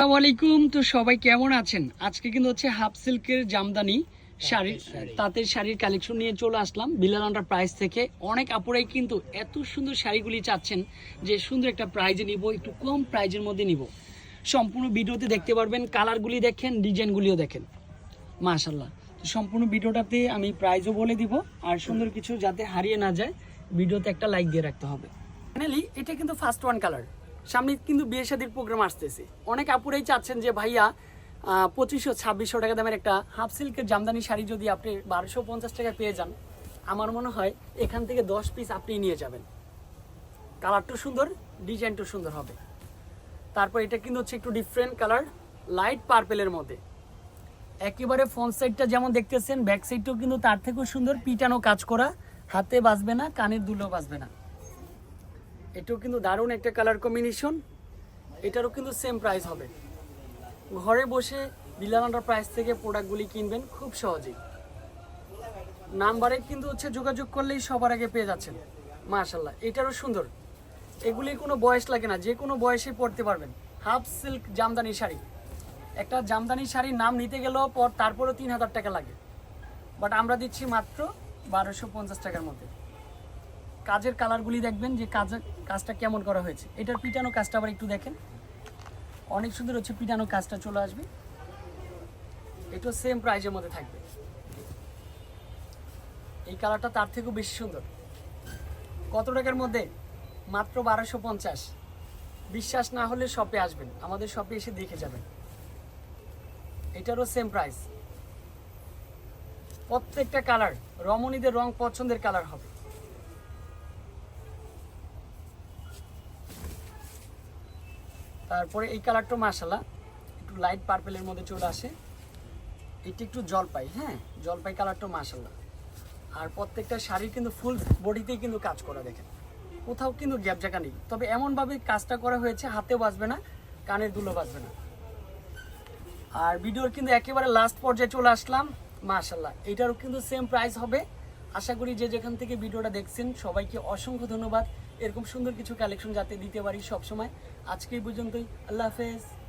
আসসালামু আলাইকুম। তো সবাই কেমন আছেন? আজকে কিন্তু হচ্ছে হাফ সিল্কের জামদানি শাড়ি। তাঁতের শাড়ির কালেকশন নিয়ে চলে আসলাম। বিলাল আন্ডার প্রাইস থেকে অনেক আপুরাই কিন্তু এত সুন্দর শাড়িগুলি চাচ্ছেন যে সুন্দর একটা প্রাইজে নিব একটু কম প্রাইজের মধ্যে নিব। সম্পূর্ণ ভিডিওতে দেখতে পারবেন কালারগুলি দেখেন ডিজাইনগুলিও দেখেন। মাশাল্লাহ তো সম্পূর্ণ ভিডিওটাতে আমি প্রাইজও বলে দিব আর সুন্দর কিছু যাতে হারিয়ে না যায় ভিডিওতে একটা লাইক দিয়ে রাখতে হবে। ফাইনালি এটা কিন্তু ফার্স্ট ওয়ান কালার সামনে কিন্তু বিয়ে শাদির প্রোগ্রাম আসতেছে। অনেক আপুরাই চাচ্ছেন যে, ভাইয়া পঁচিশশো, ছাব্বিশশো টাকা দামের একটা হাফ সিল্কের জামদানি শাড়ি যদি আপনি বারোশো পঞ্চাশ টাকা পেয়ে যান, আমার মনে হয় এখান থেকে দশ পিস আপনি নিয়ে যাবেন। কালারটাও সুন্দর ডিজাইনটাও সুন্দর হবে। তারপর এটা কিন্তু হচ্ছে একটু ডিফারেন্ট কালার লাইট পার্পেলের মধ্যে। একেবারে ফ্রন্ট সাইডটা যেমন দেখতেছেন ব্যাক সাইডটাও কিন্তু তার থেকেও সুন্দর, পিটানো কাজ করা, হাতে বাজবে না কানের দুলেও বাজবে না। এটাও কিন্তু দারুণ একটা কালার কম্বিনেশন এটারও কিন্তু সেম প্রাইস হবে। ঘরে বসে বিলানাটার প্রাইস থেকে প্রোডাক্টগুলি কিনবেন খুব সহজেই। নাম্বারে কিন্তু হচ্ছে যোগাযোগ করলেই সবার আগে পেয়ে যাচ্ছেন। মাশাল্লাহ এটারও সুন্দর। এগুলি কোনো বয়স লাগে না, যে কোনো বয়সে পরতে পারবেন। Half silk Jamdani sari. একটা জামদানি শাড়ির নাম নিতে গেলেও পর তারপরেও তিন হাজার টাকা লাগে। বাট আমরা দিচ্ছি মাত্র বারোশো পঞ্চাশ টাকার মধ্যে। কাজের কালারগুলি দেখবেন যে কাজের কাজটা কেমন করা হয়েছে। এটার পিটানো কাজটা আবার একটু দেখেন। অনেক সুন্দর হচ্ছে পিটানো কাজটা চলে আসবে। এটাও সেম প্রাইজের মধ্যে থাকবে। এই কালারটা তার থেকেও বেশি সুন্দর। কত টাকার মধ্যে? মাত্র বারোশো পঞ্চাশ। বিশ্বাস না হলে শপে আসবেন। আমাদের শপে এসে দেখে যাবেন। এটারও সেম প্রাইস প্রত্যেকটা কালার রমণীদের রং পছন্দের কালার হবে। তারপরে এই কালারটা মাসালা একটু লাইট পার্পেলের মধ্যে চলে আসে। এটি একটু জলপাই হ্যাঁ জলপাই কালারটা মাসাল্লাহ আর প্রত্যেকটা শাড়ির কিন্তু ফুল বডিতেই কিন্তু কাজ করা, দেখেন। কোথাও কিন্তু গ্যাপ জায়গা নেই। তবে এমনভাবে কাজটা করা হয়েছে, হাতেও বাজবে না কানের দুলো বাজবে না। আর ভিডিওর কিন্তু একেবারে লাস্ট পর্যায়ে চলে আসলাম মাশাল্লাহ এটারও কিন্তু সেম প্রাইস হবে। আশা করি যে যেখান থেকে ভিডিওটা দেখছেন, সবাইকে অসংখ্য ধন্যবাদ। এরকম সুন্দর কিছু কালেকশন যাতে দিতে পারি সবসময়। আজকে পর্যন্তই। আল্লাহ হাফেজ।